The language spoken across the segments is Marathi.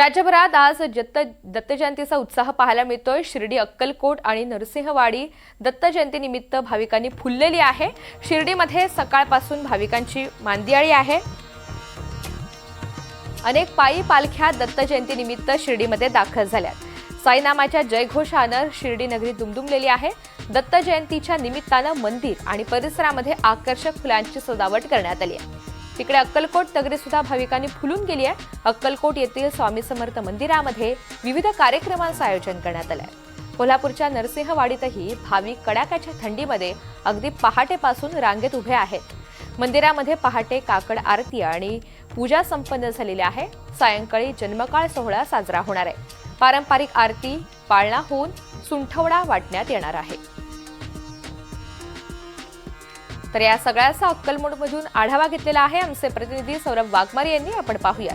राज्यभरात आज दत्त दत्त जयंतीचा उत्साह पाहायला मिळतोय. शिर्डी अक्कलकोट आणि नरसिंहवाडी दत्त जयंतीनिमित्त भाविकांनी फुललेली आहे. शिर्डीमध्ये सकाळपासून भाविकांची मांदियाळी आहे. अनेक पायी पालख्या दत्त जयंतीनिमित्त शिर्डीमध्ये दाखल झाल्यात. साईनामाच्या जयघोषानं शिर्डी नगरी दुमदुमलेली आहे. दत्त जयंतीच्या निमित्तानं मंदिर आणि परिसरामध्ये आकर्षक फुलांची सजावट करण्यात आली आहे. तिकडे अक्कलकोट नगरी सुद्धा भाविकांनी फुलून गेली आहे. अक्कलकोट येथील स्वामी समर्थ मंदिरामध्ये विविध कार्यक्रमांचं आयोजन करण्यात आलं आहे कोल्हापूरच्या नरसिंहवाडीतही भाविक कडाक्याच्या थंडीमध्ये अगदी पहाटेपासून रांगेत उभे आहेत. मंदिरामध्ये पहाटे काकड आरती आणि पूजा संपन्न झालेली आहे. सायंकाळी जन्मकाळ सोहळा साजरा होणार आहे. पारंपरिक आरती पाळणा होऊन सुंठवडा वाटण्यात येणार आहे. तर या सगळ्याचा अक्कलमोडमधून आढावा घेतलेला आहे आमचे प्रतिनिधी सौरभ वाघमारे यांनी. आपण पाहूया.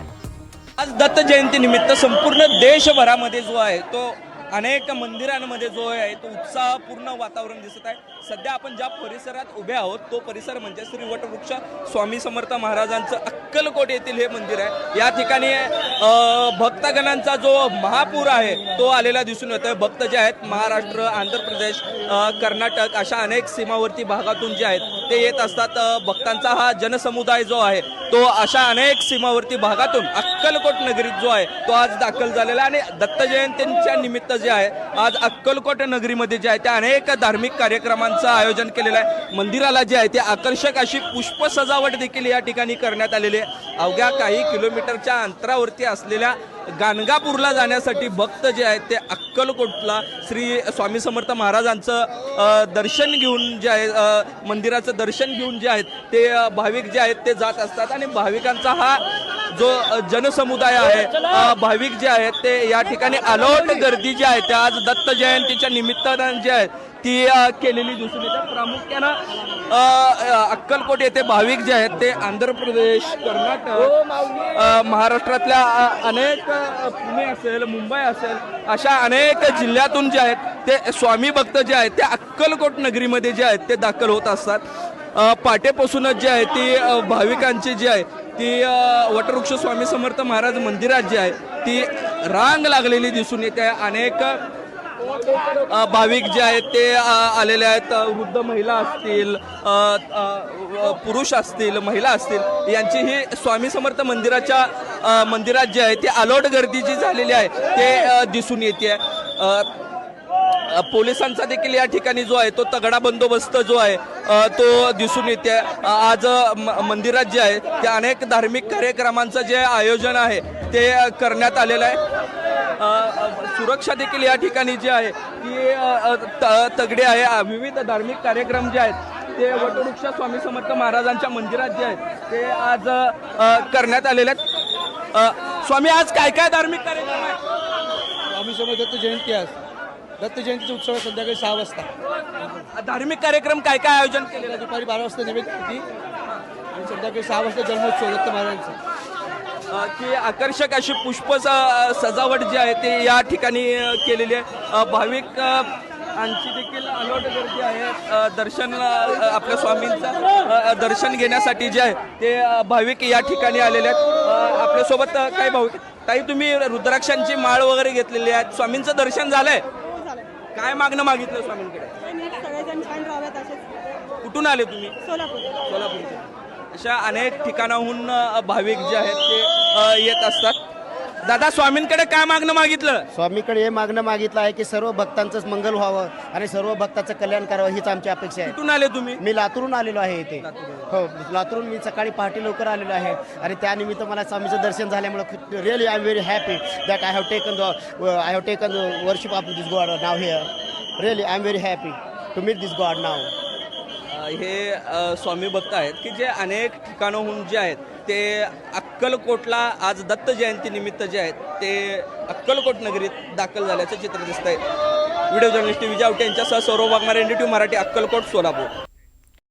आज दत्त जयंती निमित्त संपूर्ण देशभरामध्ये जो आहे तो अनेक मंदिरांमध्ये जो आहे तो उत्साहपूर्ण वातावरण दिसत आहे. सध्या आपण ज्या परिसरात उभे आहोत तो परिसर म्हणजे श्री वटवृक्ष स्वामी समर्थ महाराजांचं अक्कलकोट येथील हे मंदिर आहे. या ठिकाणी भक्तगणांचा जो महापूर आहे तो आलेला दिसून येतोय. भक्त जे आहेत महाराष्ट्र आंध्र प्रदेश कर्नाटक अशा अनेक सीमावर्ती भागातून जे आहेत ते येत असतात. भक्तांचा हा जनसमुदाय जो आहे तो अशा अनेक सीमावर्ती भागातून अक्कलकोट नगरीत जो आहे तो आज दाखल झालेला आहे. आणि दत्तजयंतींच्या निमित्त जे आहे आज अक्कलकोट नगरीमध्ये जे आहे त्या अनेक धार्मिक कार्यक्रमांचं आयोजन केलेलं आहे. मंदिराला जे आहे ते आकर्षक अशी पुष्प सजावट देखील या ठिकाणी करण्यात आलेली आहे. अवघ्या काही किलोमीटरच्या अंतरावरती असलेल्या गाणगापूरला जाण्यासाठी भक्त जे आहेत ते अक्कलकोटला श्री स्वामी समर्थ महाराजांचं दर्शन घेऊन जे आहे मंदिराचं दर्शन घेऊन जे आहेत ते भाविक जे आहेत ते जात असतात. आणि भाविकांचा हा जो जनसमुदाय आहे भाविक जे आहेत ते या ठिकाणी अलोट गर्दी जी आहे ते आज दत्त जयंतीच्या निमित्तानं जे आहे ती केलेली दिसून येते. प्रामुख्यानं अक्कलकोट येथे भाविक जे आहेत ते आंध्र प्रदेश कर्नाटक अ, महाराष्ट्रातल्या अनेक पुणे असेल मुंबई असेल अशा अनेक जिल्ह्यातून जे आहेत ते स्वामी भक्त जे आहेत ते अक्कलकोट नगरीमध्ये जे आहेत ते दाखल होत असतात. पाटेपासूनच जे आहे ती भाविकांची जी आहे ती वटवृक्ष स्वामी समर्थ महाराज मंदिरात जी आहे ती रांग लागलेली दिसून येते. अनेक भाविक जे आहेत ते आलेले आहेत. वृद्ध महिला असतील पुरुष असतील महिला असतील यांची ही स्वामी समर्थ मंदिराच्या मंदिरात जे आहे ते अलोट गर्दी जी झालेली आहे ते दिसून येते. पोलिसांचा देखील या ठिकाणी जो आहे तो तगडा बंदोबस्त जो आहे तो दिसून येते. आज म- मंदिरात जे आहे ते अनेक धार्मिक कार्यक्रमांचं जे आयोजन आहे ते करण्यात आलेलं आहे. सुरक्षा देखील या ठिकाणी जी आहे ती त- तगडी आहे. विविध धार्मिक कार्यक्रम जे आहेत ते वटवृक्ष स्वामी समर्थ महाराजांच्या मंदिरात जे आहेत ते आज करण्यात आलेले आहेत. स्वामी आज काय काय धार्मिक कार्यक्रम आहे स्वामी समोर जयंती आज. दत्त जयंतीचा उत्सव आहे संध्याकाळी सहा वाजता. धार्मिक कार्यक्रम काय काय आयोजन केलेलं दुपारी बारा वाजता निवेद होती आणि संध्याकाळी सहा वाजता जन्मोत्सव दत्त महाराजांचा. की आकर्षक अशी पुष्प सजावट जी आहे ते या ठिकाणी केलेली आहे. भाविक यांची देखील अलोट गर्दी आहे दर्शन आपल्या स्वामींचं दर्शन घेण्यासाठी जे आहे ते भाविक या ठिकाणी आलेले आहेत. आपल्यासोबत काही भाविक ताई तुम्ही रुद्राक्षांची माळ वगैरे घेतलेली आहे स्वामींचं दर्शन झालंय? काय मागणं मागितलं स्वामींकडे? सगळेजण छान असेच. कुठून आले तुम्ही? सोलापूर. सोलापूरचे. अशा अनेक ठिकाणाहून अ, भाविक जे आहेत ते अ, येत असतात. दादा स्वामींकडे काय मागणं मागितलं? स्वामीकडे हे मागणं मागितलं आहे की सर्व भक्तांचंच मंगल व्हावं आणि सर्व भक्ताचं कल्याण करावं हीच आमची अपेक्षा आहे. कुठून आले तुम्ही? मी लातूरून आलेलो आहे इथे. हो लातूरून मी सकाळी पहाटे लवकर आलेलो आहे आणि त्यानिमित्त मला स्वामीचं दर्शन झाल्यामुळे really I am very happy that I have taken the I have taken worship of this god now here really I am very happy to meet this god now हे स्वामी भक्त आहेत की जे अनेक ठिकाणाहून जे आहेत ते अक्कलकोटला आज दत्त जयंतीनिमित्त जे आहेत ते अक्कलकोट नगरीत दाखल झाल्याचं चित्र दिसतंय. व्हिडिओ जर्नलिस्ट विजय आवटे यांच्यासह सौरभ वाघमारे टी मराठी अक्कलकोट सोलापूर.